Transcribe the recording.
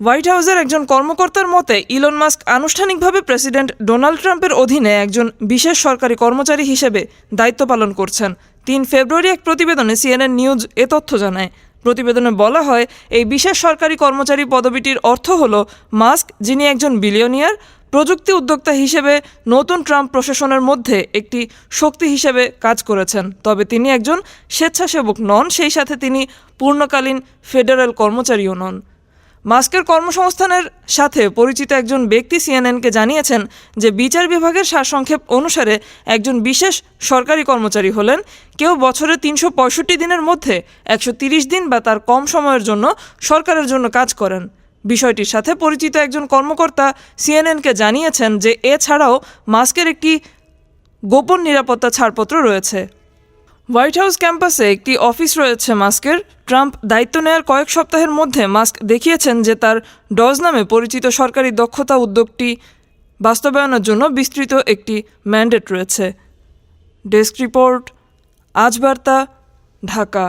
White হাউসের একজন কর্মকর্তার মতে, ইলন মাস্ক আনুষ্ঠানিকভাবে প্রেসিডেন্ট ডোনাল্ড ট্রাম্পের অধীনে একজন বিশেষ সরকারি কর্মচারী হিসেবে দায়িত্ব পালন করছেন। তিন ফেব্রুয়ারি এক প্রতিবেদনে সিএনএন নিউজ এ তথ্য জানায়। প্রতিবেদনে বলা হয়, এই বিশেষ সরকারি কর্মচারী পদবিটির অর্থ হল মাস্ক, যিনি একজন বিলিয়নিয়ার, প্রযুক্তি উদ্যোক্তা হিসেবে নতুন ট্রাম্প প্রশাসনের মধ্যে একটি শক্তি হিসেবে কাজ করেছেন। তবে তিনি একজন স্বেচ্ছাসেবক নন, সেই সাথে তিনি পূর্ণকালীন ফেডারেল কর্মচারীও নন। মাস্কের কর্মসংস্থানের সাথে পরিচিত একজন ব্যক্তি সিএনএনকে জানিয়েছেন যে বিচার বিভাগের সারসংক্ষেপ অনুসারে একজন বিশেষ সরকারি কর্মচারী হলেন। কেউ বছরে তিনশো পঁয়ষট্টি দিনের মধ্যে একশো দিন বা তার কম সময়ের জন্য সরকারের জন্য কাজ করেন। বিষয়টির সাথে পরিচিত একজন কর্মকর্তা সিএনএনকে জানিয়েছেন যে এছাড়াও মাস্কের একটি গোপন নিরাপত্তা ছাড়পত্র রয়েছে। হোয়াইট হাউস ক্যাম্পাসে একটি অফিস রয়েছে মাস্কের। ট্রাম্প দায়িত্ব নেওয়ার কয়েক সপ্তাহের মধ্যে মাস্ক দেখিয়েছেন যে তার ডজ নামে পরিচিত সরকারি দক্ষতা উদ্যোগটি বাস্তবায়নের জন্য বিস্তৃত একটি ম্যান্ডেট রয়েছে। ডেস্ক রিপোর্ট, আজ বার্তা, ঢাকা।